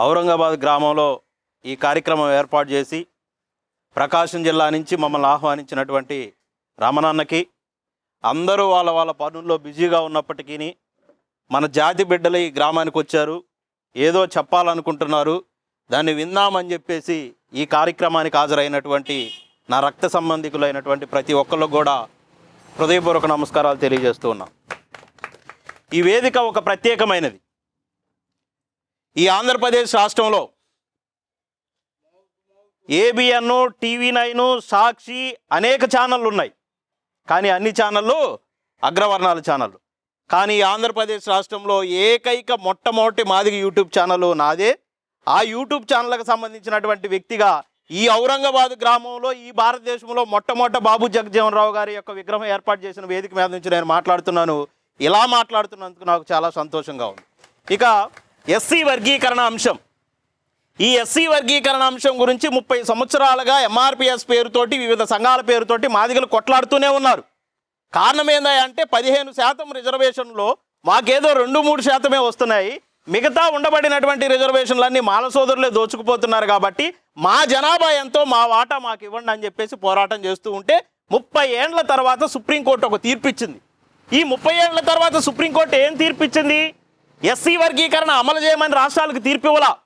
ఔరంగాబాద్ గ్రామంలో ఈ కార్యక్రమం ఏర్పాటు చేసి ప్రకాశం జిల్లా నుంచి మమ్మల్ని ఆహ్వానించినటువంటి రమణన్నకి అందరూ వాళ్ళ వాళ్ళ పనుల్లో బిజీగా ఉన్నప్పటికీ మన జాతి బిడ్డలు ఈ గ్రామానికి వచ్చారు ఏదో చెప్పాలనుకుంటున్నారు దాన్ని విందామని చెప్పేసి ఈ కార్యక్రమానికి హాజరైనటువంటి నా రక్త సంబంధికులైనటువంటి ప్రతి ఒక్కళ్ళు కూడా హృదయపూర్వక నమస్కారాలు తెలియజేస్తూ ఉన్నాం. ఈ వేదిక ఒక ప్రత్యేకమైనది. ఈ ఆంధ్రప్రదేశ్ రాష్ట్రంలో ఏబిఎన్ టీవీ నైన్ సాక్షి అనేక ఛానళ్ళు ఉన్నాయి కానీ అన్ని ఛానళ్ళు అగ్రవర్ణాల ఛానళ్ళు. కానీ ఆంధ్రప్రదేశ్ రాష్ట్రంలో ఏకైక మొట్టమొదటి మాదిగ యూట్యూబ్ ఛానల్ నాదే. ఆ యూట్యూబ్ ఛానల్కి సంబంధించినటువంటి వ్యక్తిగా ఈ ఔరంగాబాద్ గ్రామంలో ఈ భారతదేశంలో మొట్టమొదట బాబు జగజీవన్ రావు గారి యొక్క విగ్రహం ఏర్పాటు చేసిన వేదిక మీద నుంచి నేను మాట్లాడుతున్నాను. ఇలా మాట్లాడుతున్నందుకు నాకు చాలా సంతోషంగా ఉంది. ఇక ఎస్సీ వర్గీకరణ అంశం. ఈ ఎస్సీ వర్గీకరణ అంశం గురించి ముప్పై సంవత్సరాలుగా ఎంఆర్పిఎస్ పేరుతోటి వివిధ సంఘాల పేరుతోటి మాదిగలు కొట్లాడుతూనే ఉన్నారు. కారణం ఏందంటే పదిహేను శాతం రిజర్వేషన్లో మాకేదో రెండు మూడు శాతమే వస్తున్నాయి. మిగతా ఉండబడినటువంటి రిజర్వేషన్లన్నీ మాల సోదరులే దోచుకుపోతున్నారు కాబట్టి మా జనాభా ఎంతో మా వాటా మాకు ఇవ్వండి అని చెప్పేసి పోరాటం చేస్తూ ఉంటే ముప్పై ఏండ్ల తర్వాత సుప్రీంకోర్టు ఒక తీర్పు ఇచ్చింది ఈ ముప్పై ఏళ్ళ తర్వాత సుప్రీంకోర్టు ఏం తీర్పు ఇచ్చింది ఎస్సీ వర్గీకరణ అమలు చేయమని రాష్ట్రాలకు తీర్పు ఇవ్వలా?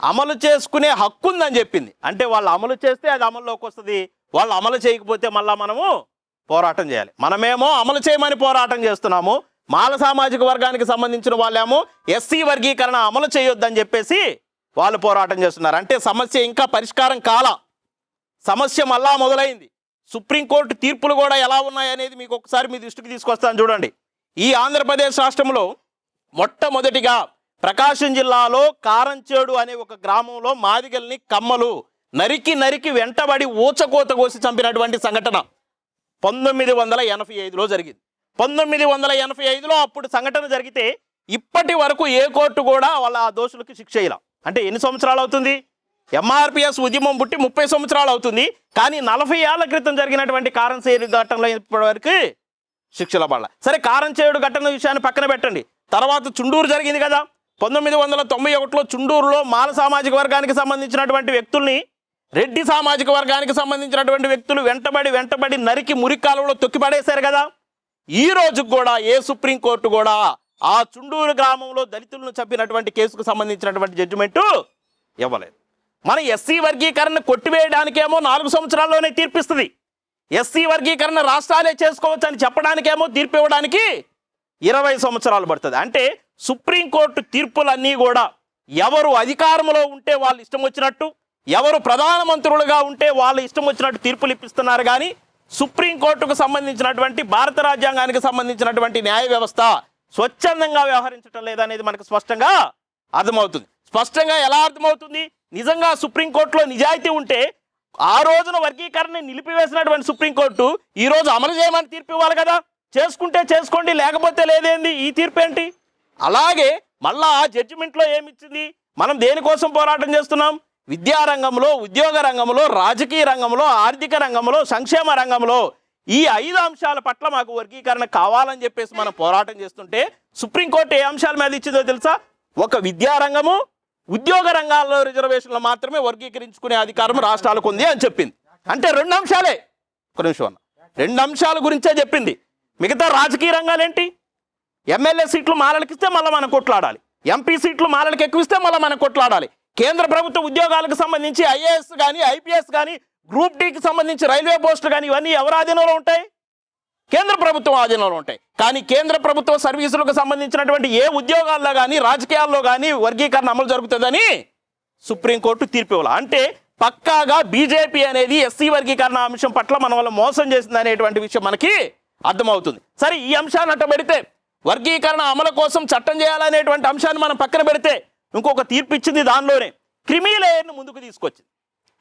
అమలు చేసుకునే హక్కు ఉందని చెప్పింది. అంటే వాళ్ళు అమలు చేస్తే అది అమల్లోకి వస్తుంది. వాళ్ళు అమలు చేయకపోతే మళ్ళీ మనము పోరాటం చేయాలి. మనమేమో అమలు చేయమని పోరాటం చేస్తున్నాము. మాల సామాజిక వర్గానికి సంబంధించిన వాళ్ళేమో ఎస్సీ వర్గీకరణ అమలు చేయొద్దని చెప్పేసి వాళ్ళు పోరాటం చేస్తున్నారు. అంటే సమస్య ఇంకా పరిష్కారం కాల. సమస్య మళ్ళా మొదలైంది. సుప్రీంకోర్టు తీర్పులు కూడా ఎలా ఉన్నాయనేది మీకు ఒకసారి మీ దృష్టికి తీసుకొస్తాను చూడండి. ఈ ఆంధ్రప్రదేశ్ రాష్ట్రంలో మొట్టమొదటిగా ప్రకాశం జిల్లాలో కారంచేడు అనే ఒక గ్రామంలో మాదిగల్ని కమ్మలు నరికి నరికి వెంటబడి ఊచకోత కోసి చంపినటువంటి సంఘటన పంతొమ్మిది వందల ఎనభై ఐదులో జరిగింది. పంతొమ్మిది వందల ఎనభై ఐదులో అప్పుడు సంఘటన జరిగితే ఇప్పటి వరకు ఏ కోర్టు కూడా వాళ్ళ ఆ దోషులకి శిక్ష ఇలా అంటే ఎన్ని సంవత్సరాలు అవుతుంది? ఎంఆర్పిఎస్ ఉద్యమం పుట్టి ముప్పై సంవత్సరాలు అవుతుంది. కానీ నలభై ఏళ్ళ క్రితం జరిగినటువంటి కారంచేడు ఘటనలో ఇప్పటి వరకు శిక్షల పడాల సరే కారంచేడు ఘటన విషయాన్ని పక్కన పెట్టండి. తర్వాత చుండూరు జరిగింది కదా. పంతొమ్మిది వందల తొంభై ఒకటిలో చుండూరులో మాల సామాజిక వర్గానికి సంబంధించినటువంటి వ్యక్తుల్ని రెడ్డి సామాజిక వర్గానికి సంబంధించినటువంటి వ్యక్తులు వెంటబడి వెంటబడి నరికి మురికాలంలో తొక్కిపడేశారు కదా. ఈ రోజు కూడా ఏ సుప్రీంకోర్టు కూడా ఆ చుండూరు గ్రామంలో దళితులను చంపినటువంటి కేసుకు సంబంధించినటువంటి జడ్జిమెంటు ఇవ్వలేదు. మన ఎస్సీ వర్గీకరణ కొట్టివేయడానికేమో నాలుగు సంవత్సరాల్లోనే తీర్పిస్తుంది. ఎస్సీ వర్గీకరణ రాష్ట్రాలే చేసుకోవచ్చు అని చెప్పడానికేమో తీర్పు ఇవ్వడానికి ఇరవై సంవత్సరాలు పడుతుంది. అంటే సుప్రీంకోర్టు తీర్పులన్నీ కూడా ఎవరు అధికారంలో ఉంటే వాళ్ళు ఇష్టం వచ్చినట్టు ఎవరు ప్రధానమంత్రులుగా ఉంటే వాళ్ళు ఇష్టం వచ్చినట్టు తీర్పులు ఇప్పిస్తున్నారు. కానీ సుప్రీంకోర్టుకు సంబంధించినటువంటి భారత రాజ్యాంగానికి సంబంధించినటువంటి న్యాయ వ్యవస్థ స్వచ్ఛందంగా వ్యవహరించడం లేదనేది మనకు స్పష్టంగా అర్థమవుతుంది. స్పష్టంగా ఎలా అర్థమవుతుంది? నిజంగా సుప్రీంకోర్టులో నిజాయితీ ఉంటే ఆ రోజున వర్గీకరణ నిలిపివేసినటువంటి సుప్రీంకోర్టు ఈ రోజు అమలు చేయమని తీర్పు ఇవ్వాలి కదా. చేసుకుంటే చేసుకోండి లేకపోతే లేదేంది? ఈ తీర్పు ఏంటి అలాగే మళ్ళా ఆ జడ్జిమెంట్లో ఏమిచ్చింది? మనం దేనికోసం పోరాటం చేస్తున్నాం? విద్యారంగంలో ఉద్యోగ రంగంలో రాజకీయ రంగంలో ఆర్థిక రంగంలో సంక్షేమ రంగంలో ఈ ఐదు అంశాల పట్ల మాకు వర్గీకరణ కావాలని చెప్పేసి మనం పోరాటం చేస్తుంటే సుప్రీంకోర్టు ఏ అంశాల మీద ఇచ్చిందో తెలుసా? ఒక విద్యారంగము ఉద్యోగ రంగాల్లో రిజర్వేషన్లు మాత్రమే వర్గీకరించుకునే అధికారం రాష్ట్రాలకు ఉంది అని చెప్పింది. అంటే రెండు అంశాలే. ఒక నిమిషం అన్న. రెండు అంశాల గురించే చెప్పింది. మిగతా రాజకీయ రంగాలేంటి ఎమ్మెల్యే సీట్లు మాలలకి ఇస్తే మళ్ళీ మనం కొట్లాడాలి. ఎంపీ సీట్లు మాలలకు ఎక్కువిస్తే మళ్ళీ మనం కొట్లాడాలి. కేంద్ర ప్రభుత్వ ఉద్యోగాలకు సంబంధించి ఐఏఎస్ కానీ ఐపీఎస్ కానీ గ్రూప్ డీకి సంబంధించి రైల్వే పోస్టులు కానీ ఇవన్నీ ఎవరి ఆధీనంలో ఉంటాయి? కేంద్ర ప్రభుత్వం ఆధీనంలో ఉంటాయి. కానీ కేంద్ర ప్రభుత్వ సర్వీసులకు సంబంధించినటువంటి ఏ ఉద్యోగాల్లో కానీ రాజకీయాల్లో కానీ వర్గీకరణ అమలు జరుగుతుందని సుప్రీంకోర్టు తీర్పు ఇవ్వాలి. అంటే పక్కాగా బీజేపీ అనేది ఎస్సీ వర్గీకరణ అంశం పట్ల మన వల్ల మోసం చేసింది అనేటువంటి విషయం మనకి అర్థమవుతుంది. సరే ఈ అంశాన్ని అట్ట పెడితే వర్గీకరణ అమలు కోసం చట్టం చేయాలనేటువంటి అంశాన్ని మనం పక్కన పెడితే ఇంకొక తీర్పు ఇచ్చింది దానిలోనే. క్రిమిలేయర్ను ముందుకు తీసుకొచ్చింది.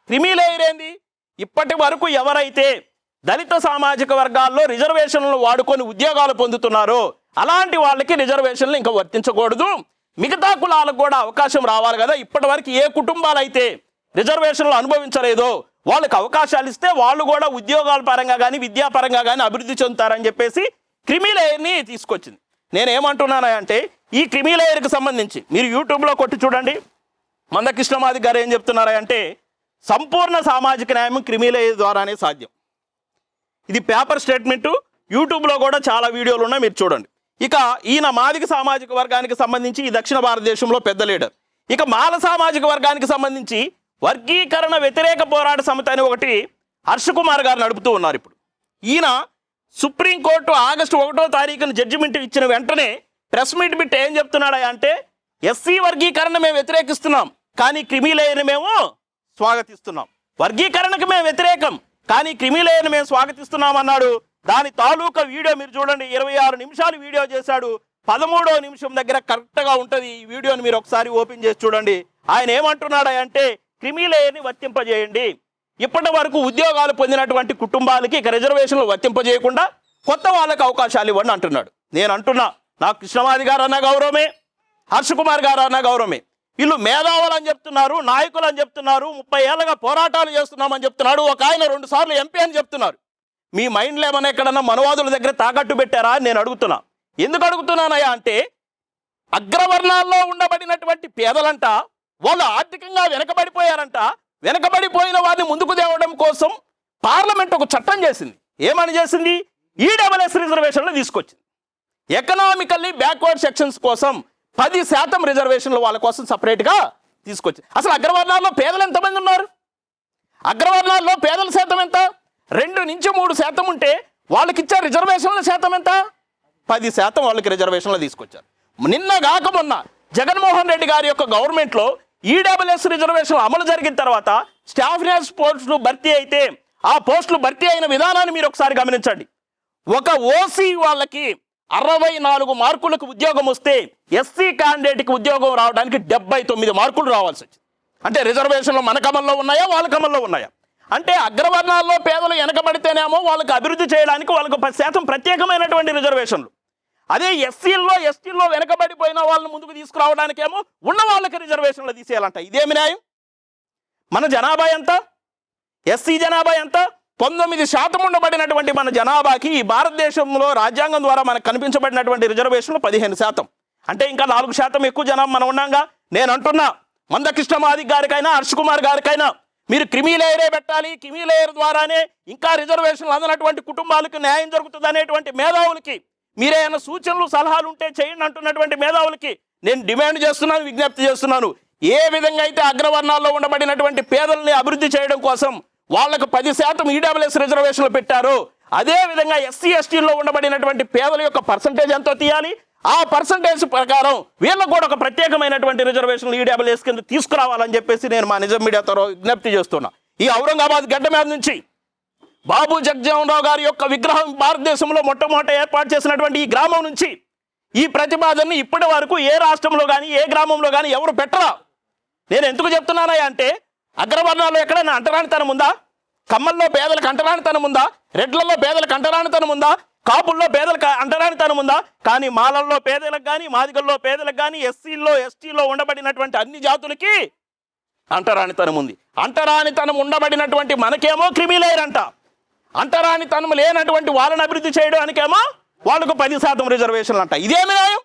క్రిమీ లేయర్ ఏంది? ఇప్పటి వరకు ఎవరైతే దళిత సామాజిక వర్గాల్లో రిజర్వేషన్లు వాడుకొని ఉద్యోగాలు పొందుతున్నారో అలాంటి వాళ్ళకి రిజర్వేషన్లు ఇంకా వర్తించకూడదు. మిగతా కులాలకు కూడా అవకాశం రావాలి కదా. ఇప్పటి వరకు ఏ కుటుంబాలు అయితే రిజర్వేషన్లు అనుభవించలేదో వాళ్ళకి అవకాశాలు ఇస్తే వాళ్ళు కూడా ఉద్యోగాల పరంగా కానీ విద్యాపరంగా కానీ అభివృద్ధి చెందుతారని చెప్పేసి క్రిమీ లేయర్ని తీసుకొచ్చింది. నేను ఏమంటున్నానంటే ఈ క్రిమిలేయర్కి సంబంధించి మీరు యూట్యూబ్లో కొట్టి చూడండి. మందకృష్ణమాది గారు ఏం చెప్తున్నారంటే సంపూర్ణ సామాజిక న్యాయం క్రిమిలేయర్ ద్వారానే సాధ్యం. ఇది పేపర్ స్టేట్మెంటు యూట్యూబ్లో కూడా చాలా వీడియోలు ఉన్నాయి మీరు చూడండి. ఇక ఈయన మాదిక సామాజిక వర్గానికి సంబంధించి ఈ దక్షిణ భారతదేశంలో పెద్ద లీడర్. ఇక మాల సామాజిక వర్గానికి సంబంధించి వర్గీకరణ వ్యతిరేక పోరాట సమితి అని ఒకటి హర్ష కుమార్ గారు నడుపుతూ ఉన్నారు ఇప్పుడు. ఈయన సుప్రీంకోర్టు ఆగస్టు ఒకటో తారీఖున జడ్జిమెంట్ ఇచ్చిన వెంటనే ప్రెస్ మీట్ బిట్ ఏం చెప్తున్నాడా అంటే ఎస్సీ వర్గీకరణ మేము వ్యతిరేకిస్తున్నాం కానీ క్రిమిలేయని మేము స్వాగతిస్తున్నాం. వర్గీకరణకు మేము వ్యతిరేకం కానీ క్రిమిలేయని మేము స్వాగతిస్తున్నాం అన్నాడు. దాని తాలూకా వీడియో మీరు చూడండి ఇరవై ఆరు నిమిషాలు వీడియో చేశాడు. పదమూడో నిమిషం దగ్గర కరెక్ట్గా ఉంటుంది ఈ వీడియోని మీరు ఒకసారి ఓపెన్ చేసి చూడండి. ఆయన ఏమంటున్నాడు అంటే క్రిమిలేయర్ని వర్తింపజేయండి. ఇప్పటి వరకు ఉద్యోగాలు పొందినటువంటి కుటుంబాలకి ఇక రిజర్వేషన్లు వర్తింపజేయకుండా కొత్త వాళ్ళకి అవకాశాలు ఇవ్వండి అంటున్నాడు. నేను అంటున్నా నాకు కృష్ణమాది గారు అన్న గౌరవమే హర్ష కుమార్ గారు అన్న గౌరవమే. వీళ్ళు మేధావులు అని చెప్తున్నారు నాయకులు అని చెప్తున్నారు ముప్పై ఏళ్ళగా పోరాటాలు చేస్తున్నామని చెప్తున్నాడు ఒక ఆయన రెండు సార్లు ఎంపీ అని చెప్తున్నారు. మీ మైండ్లో ఏమైనా ఎక్కడన్నా మనవాదుల దగ్గర తాకట్టు పెట్టారా అని నేను అడుగుతున్నా. ఎందుకు అడుగుతున్నానయ్యా అంటే అగ్రవర్ణాల్లో ఉండబడినటువంటి పేదలంట వాళ్ళు ఆర్థికంగా వెనకబడిపోయారంట. వెనకబడిపోయిన వారిని ముందుకు తేవడం కోసం పార్లమెంట్ ఒక చట్టం చేసింది. ఏమని చేసింది? ఈడబ్ల్యూఎస్ రిజర్వేషన్లు తీసుకొచ్చింది. ఎకనామికల్లీ బ్యాక్వర్డ్ సెక్షన్స్ కోసం పది శాతం రిజర్వేషన్లు వాళ్ళ కోసం సపరేట్గా తీసుకొచ్చింది. అసలు అగ్రవర్ణాల్లో పేదలు ఎంతమంది ఉన్నారు? అగ్రవర్ణాల్లో పేదల శాతం ఎంత? రెండు నుంచి మూడు శాతం ఉంటే వాళ్ళకి ఇచ్చే రిజర్వేషన్ల శాతం ఎంత? పది శాతం వాళ్ళకి రిజర్వేషన్లు తీసుకొచ్చారు. నిన్న కాక మొన్న జగన్మోహన్ రెడ్డి గారి యొక్క గవర్నమెంట్లో ఈడబ్ల్యూఎస్ రిజర్వేషన్ అమలు జరిగిన తర్వాత స్టాఫ్ నర్స్ పోస్టులు భర్తీ అయితే ఆ పోస్టులు భర్తీ అయిన విధానాన్ని మీరు ఒకసారి గమనించండి. ఒక ఓసీ వాళ్ళకి అరవై నాలుగు మార్కులకు ఉద్యోగం వస్తే ఎస్సీ క్యాండిడేట్కి ఉద్యోగం రావడానికి డెబ్బై తొమ్మిది మార్కులు రావాల్సి వచ్చింది. అంటే రిజర్వేషన్లు మన కమల్లో ఉన్నాయా వాళ్ళ కమల్లో ఉన్నాయా? అంటే అగ్రవర్ణాల్లో పేదలు వెనకబడితేనేమో వాళ్ళకి అభివృద్ధి చేయడానికి వాళ్ళకు పది శాతం ప్రత్యేకమైనటువంటి రిజర్వేషన్లు అదే ఎస్సీల్లో ఎస్టీల్లో వెనకబడిపోయిన వాళ్ళని ముందుకు తీసుకురావడానికేమో ఉన్న వాళ్ళకి రిజర్వేషన్లు తీసేయాలంట. ఇదేమి న్యాయం? మన జనాభా ఎంత? ఎస్సీ జనాభా ఎంత? పంతొమ్మిది శాతం ఉండబడినటువంటి మన జనాభాకి ఈ భారతదేశంలో రాజ్యాంగం ద్వారా మనకు కనిపించబడినటువంటి రిజర్వేషన్లు పదిహేను శాతం. అంటే ఇంకా నాలుగు శాతం ఎక్కువ జనాభా మనం ఉన్నాగా? నేను అంటున్నా మందకృష్ణమాది గారికైనా హర్ష్ కుమార్ గారికైనా మీరు క్రిమి లేయరే పెట్టాలి. క్రిమి లేయర్ ద్వారానే ఇంకా రిజర్వేషన్లు అందనటువంటి కుటుంబాలకు న్యాయం జరుగుతుంది అనేటువంటి మేధావులకి మీరేమైనా సూచనలు సలహాలు ఉంటే చేయండి అంటున్నటువంటి మేధావులకి నేను డిమాండ్ చేస్తున్నాను విజ్ఞప్తి చేస్తున్నాను. ఏ విధంగా అయితే అగ్రవర్ణాల్లో ఉండబడినటువంటి పేదల్ని అభివృద్ధి చేయడం కోసం వాళ్ళకు పది శాతం ఈడబ్ల్యూఎస్ రిజర్వేషన్లు పెట్టారు అదే విధంగా ఎస్సీ ఎస్టీల్లో ఉండబడినటువంటి పేదల యొక్క పర్సంటేజ్ ఎంతో తీయాలి. ఆ పర్సంటేజ్ ప్రకారం వీళ్ళకు కూడా ఒక ప్రత్యేకమైనటువంటి రిజర్వేషన్లు ఈడబ్ల్యూఎస్ కింద తీసుకురావాలని చెప్పేసి నేను మా నిజం మీడియా ద్వారా విజ్ఞప్తి చేస్తున్నా. ఈ ఔరంగాబాద్ గడ్డ మీద నుంచి బాబు జగజీవనరావు గారి యొక్క విగ్రహం భారతదేశంలో మొట్టమొదట ఏర్పాటు చేసినటువంటి ఈ గ్రామం నుంచి ఈ ప్రతిపాదనని ఇప్పటి వరకు ఏ రాష్ట్రంలో కానీ ఏ గ్రామంలో కానీ ఎవరు పెట్టరా? నేను ఎందుకు చెప్తున్నానయ్యా అంటే అగ్రవర్ణాల్లో ఎక్కడైనా అంటరానితనం ఉందా? కమ్మల్లో పేదలకు అంటరానితనం ఉందా? రెడ్లలో పేదలకు అంటరానితనం ఉందా? కాపుల్లో పేదలకు అంటరానితనం ఉందా? కానీ మాలల్లో పేదలకు కానీ మాదిగల్లో పేదలకు కానీ ఎస్సీల్లో ఎస్టీలో ఉండబడినటువంటి అన్ని జాతులకి అంటరానితనం ఉంది. అంటరానితనం ఉండబడినటువంటి మనకేమో క్రిమిలేయర్ అంతరాని తనము లేనటువంటి వాళ్ళని అభివృద్ధి చేయడానికేమో వాళ్ళకు పది శాతం రిజర్వేషన్లు అంట. ఇదేమి న్యాయం?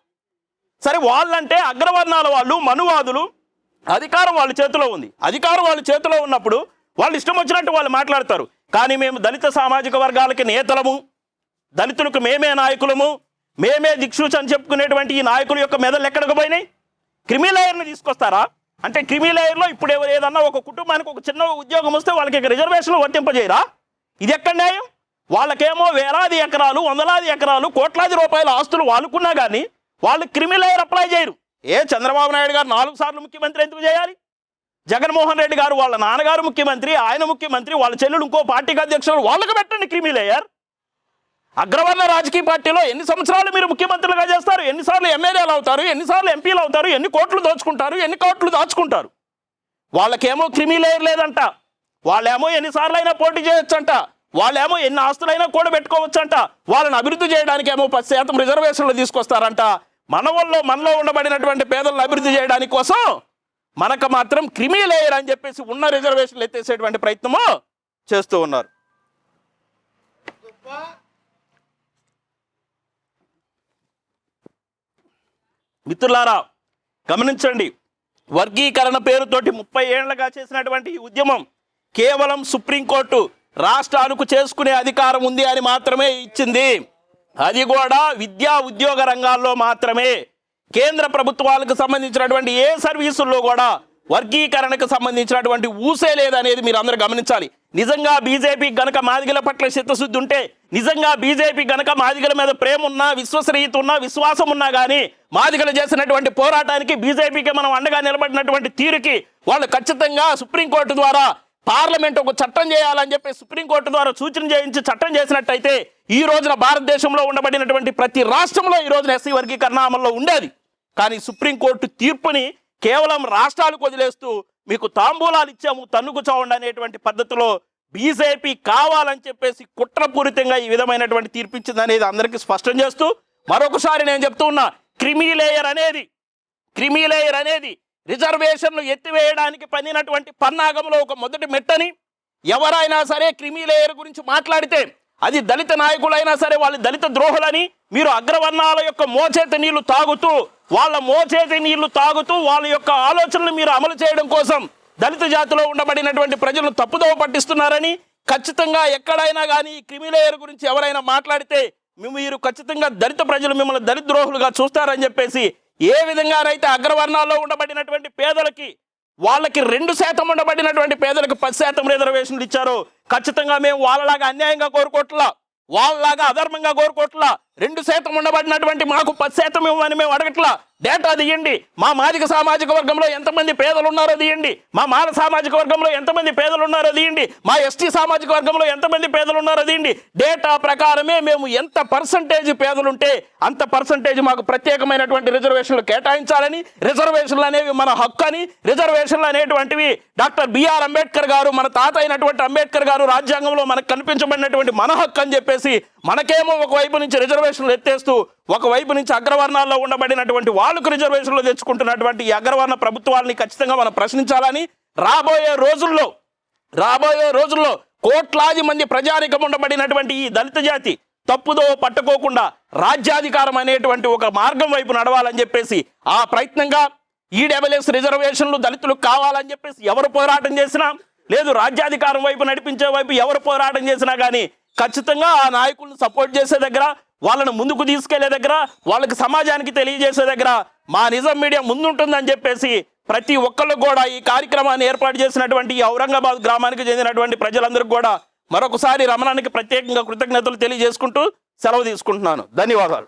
సరే వాళ్ళంటే అగ్రవర్ణాల వాళ్ళు మనువాదులు అధికారం వాళ్ళ చేతిలో ఉంది. అధికారం వాళ్ళ చేతిలో ఉన్నప్పుడు వాళ్ళు ఇష్టం వచ్చినట్టు వాళ్ళు మాట్లాడతారు. కానీ మేము దళిత సామాజిక వర్గాలకి నేతలము దళితులకు మేమే నాయకులము మేమే దిక్సూచి అని చెప్పుకునేటువంటి ఈ నాయకుల యొక్క మెదళ్ళు ఎక్కడికి పోయినాయి? క్రిమిలేయర్ని తీసుకొస్తారా? అంటే క్రిమిలేయర్లో ఇప్పుడు ఏదన్నా ఒక కుటుంబానికి ఒక చిన్న ఉద్యోగం వస్తే వాళ్ళకి రిజర్వేషన్లు వర్తింపజేయరా? ఇది ఎక్కడ న్యాయం? వాళ్ళకేమో వేలాది ఎకరాలు వందలాది ఎకరాలు కోట్లాది రూపాయల ఆస్తులు వాళ్ళకున్నా కానీ వాళ్ళు క్రిమిలేయర్ అప్లై చేయరు. ఏ చంద్రబాబు నాయుడు గారు నాలుగు సార్లు ముఖ్యమంత్రి ఎందుకు చేయాలి? జగన్మోహన్ రెడ్డి గారు వాళ్ళ నాన్నగారు ముఖ్యమంత్రి ఆయన ముఖ్యమంత్రి వాళ్ళ చెల్లెలు ఇంకో పార్టీకి అధ్యక్షుడు వాళ్ళకి పెట్టండి క్రిమిలేయర్ అగ్రవర్ణ రాజకీయ పార్టీలో ఎన్ని సంవత్సరాలు మీరు ముఖ్యమంత్రులుగా చేస్తారు? ఎన్నిసార్లు ఎమ్మెల్యేలు అవుతారు? ఎన్నిసార్లు ఎంపీలు అవుతారు? ఎన్ని కోట్లు దోచుకుంటారు? ఎన్ని కోట్లు దాచుకుంటారు? వాళ్ళకేమో క్రిమిలేయర్ లేదంట వాళ్ళేమో ఎన్నిసార్లు అయినా పోటీ చేయొచ్చంట. వాళ్ళేమో ఎన్ని ఆస్తులైనా కూడా పెట్టుకోవచ్చంట వాళ్ళని అభివృద్ధి చేయడానికి ఏమో పది శాతం రిజర్వేషన్లు తీసుకొస్తారంట. మనవల్లో మనలో ఉండబడినటువంటి పేదలను అభివృద్ధి చేయడానికి కోసం మనకు మాత్రం క్రిమి లేయర్ అని చెప్పేసి ఉన్న రిజర్వేషన్లు ఎత్తేసేటువంటి ప్రయత్నము చేస్తూ ఉన్నారు. మిత్రులారా గమనించండి. వర్గీకరణ పేరుతోటి ముప్పై ఏళ్ళుగా చేసినటువంటి ఈ ఉద్యమం కేవలం సుప్రీంకోర్టు రాష్ట్రాలకు చేసుకునే అధికారం ఉంది అని మాత్రమే ఇచ్చింది. అది కూడా విద్యా ఉద్యోగ రంగాల్లో మాత్రమే. కేంద్ర ప్రభుత్వాలకు సంబంధించినటువంటి ఏ సర్వీసుల్లో కూడా వర్గీకరణకు సంబంధించినటువంటి ఊసే లేదనేది మీరు అందరూ గమనించాలి. నిజంగా బీజేపీ గనక మాదిగల పట్ల చిత్తశుద్ధి ఉంటే నిజంగా బీజేపీ గనక మాదిగల మీద ప్రేమ ఉన్నా విశ్వసనీయత ఉన్నా విశ్వాసం ఉన్నా కానీ మాదిగలు చేసినటువంటి పోరాటానికి బీజేపీకి మనం అండగా నిలబడినటువంటి తీరుకి వాళ్ళు ఖచ్చితంగా సుప్రీంకోర్టు ద్వారా పార్లమెంట్ ఒక చట్టం చేయాలని చెప్పి సుప్రీంకోర్టు ద్వారా సూచన చేయించి చట్టం చేసినట్టయితే ఈ రోజున భారతదేశంలో ఉండబడినటువంటి ప్రతి రాష్ట్రంలో ఈ రోజున ఎస్సీ వర్గీకరణ అమల్లో ఉండేది. కానీ సుప్రీంకోర్టు తీర్పుని కేవలం రాష్ట్రాలకు వదిలేస్తూ మీకు తాంబూలాలు ఇచ్చాము తన్నుకు చావండి అనేటువంటి పద్ధతిలో బీజేపీ కావాలని చెప్పేసి కుట్రపూరితంగా ఈ విధమైనటువంటి తీర్పు ఇచ్చింది అనేది అందరికీ స్పష్టం చేస్తూ మరొకసారి నేను చెప్తూ ఉన్నా క్రిమీ లేయర్ అనేది క్రిమీ లేయర్ అనేది రిజర్వేషన్లు ఎత్తివేయడానికి పనినటువంటి పన్నాగంలో ఒక మొదటి మెట్టని ఎవరైనా సరే క్రిమిలేయర్ గురించి మాట్లాడితే అది దళిత నాయకులైనా సరే వాళ్ళు దళిత ద్రోహులని మీరు అగ్రవర్ణాల యొక్క మోచేతి నీళ్ళు తాగుతూ వాళ్ళ మోచేతి నీళ్ళు తాగుతూ వాళ్ళ యొక్క ఆలోచనలు మీరు అమలు చేయడం కోసం దళిత జాతిలో ఉండబడినటువంటి ప్రజలను తప్పుదోవ పట్టిస్తున్నారని ఖచ్చితంగా ఎక్కడైనా కానీ ఈ క్రిమి లేయర్ గురించి ఎవరైనా మాట్లాడితే మీరు ఖచ్చితంగా దళిత ప్రజలు మిమ్మల్ని దళిత ద్రోహులుగా చూస్తారని చెప్పేసి ఏ విధంగానైతే అగ్రవర్ణాల్లో ఉండబడినటువంటి పేదలకి వాళ్ళకి రెండు శాతం ఉండబడినటువంటి పేదలకు పది శాతం రిజర్వేషన్లు ఇచ్చారో ఖచ్చితంగా మేము వాళ్ళలాగా అన్యాయంగా కోరుకోవట్లా వాళ్ళలాగా అధర్మంగా కోరుకోవట్లా రెండు శాతం ఉండబడినటువంటి మాకు పది శాతం ఇవ్వమని మేము అడగట్లా. డేటా తీయండి. మా మాదిక సామాజిక వర్గంలో ఎంతమంది పేదలు ఉన్నారో తీయండి. మా మాన సామాజిక వర్గంలో ఎంతమంది పేదలు ఉన్నారో తీయండి. మా ఎస్టీ సామాజిక వర్గంలో ఎంతమంది పేదలు ఉన్నారో తీయండి. డేటా ప్రకారమే మేము ఎంత పర్సంటేజ్ పేదలుంటే అంత పర్సంటేజ్ మాకు ప్రత్యేకమైనటువంటి రిజర్వేషన్లు కేటాయించాలని రిజర్వేషన్లు అనేవి మన హక్కు అని రిజర్వేషన్లు అనేటువంటివి డాక్టర్ బిఆర్ అంబేద్కర్ గారు మన తాత అయినటువంటి అంబేద్కర్ గారు రాజ్యాంగంలో మనకు కనిపించబడినటువంటి మన హక్కు అని చెప్పేసి మనకేమో ఒకవైపు నుంచి రిజర్వేషన్లు ఎత్తేస్తూ ఒకవైపు నుంచి అగ్రవర్ణాల్లో ఉండబడినటువంటి వాళ్ళకు రిజర్వేషన్లు తెచ్చుకుంటున్నటువంటి ఈ అగ్రవర్ణ ప్రభుత్వాలని ఖచ్చితంగా మనం ప్రశ్నించాలని రాబోయే రోజుల్లో రాబోయే రోజుల్లో కోట్లాది మంది ప్రజానికం ఉండబడినటువంటి ఈ దళిత జాతి తప్పుదో పట్టుకోకుండా రాజ్యాధికారం అనేటువంటి ఒక మార్గం వైపు నడవాలని చెప్పేసి ఆ ప్రయత్నంగా ఈడబ్ల్యూఎస్ రిజర్వేషన్లు దళితులకు కావాలని చెప్పేసి ఎవరు పోరాటం చేసినా లేదు రాజ్యాధికారం వైపు నడిపించే వైపు ఎవరు పోరాటం చేసినా కానీ ఖచ్చితంగా ఆ నాయకులను సపోర్ట్ చేసే దగ్గర వాళ్ళని ముందుకు తీసుకెళ్ళే దగ్గర వాళ్ళకి సమాజానికి తెలియజేసే దగ్గర మా నిజం మీడియా ముందుంటుందని చెప్పేసి ప్రతి ఒక్కళ్ళు కూడా ఈ కార్యక్రమాన్ని ఏర్పాటు చేసినటువంటి ఈ ఔరంగాబాద్ గ్రామానికి చెందినటువంటి ప్రజలందరికీ కూడా మరొకసారి రమణానికి ప్రత్యేకంగా కృతజ్ఞతలు తెలియజేసుకుంటూ సెలవు తీసుకుంటున్నాను. ధన్యవాదాలు.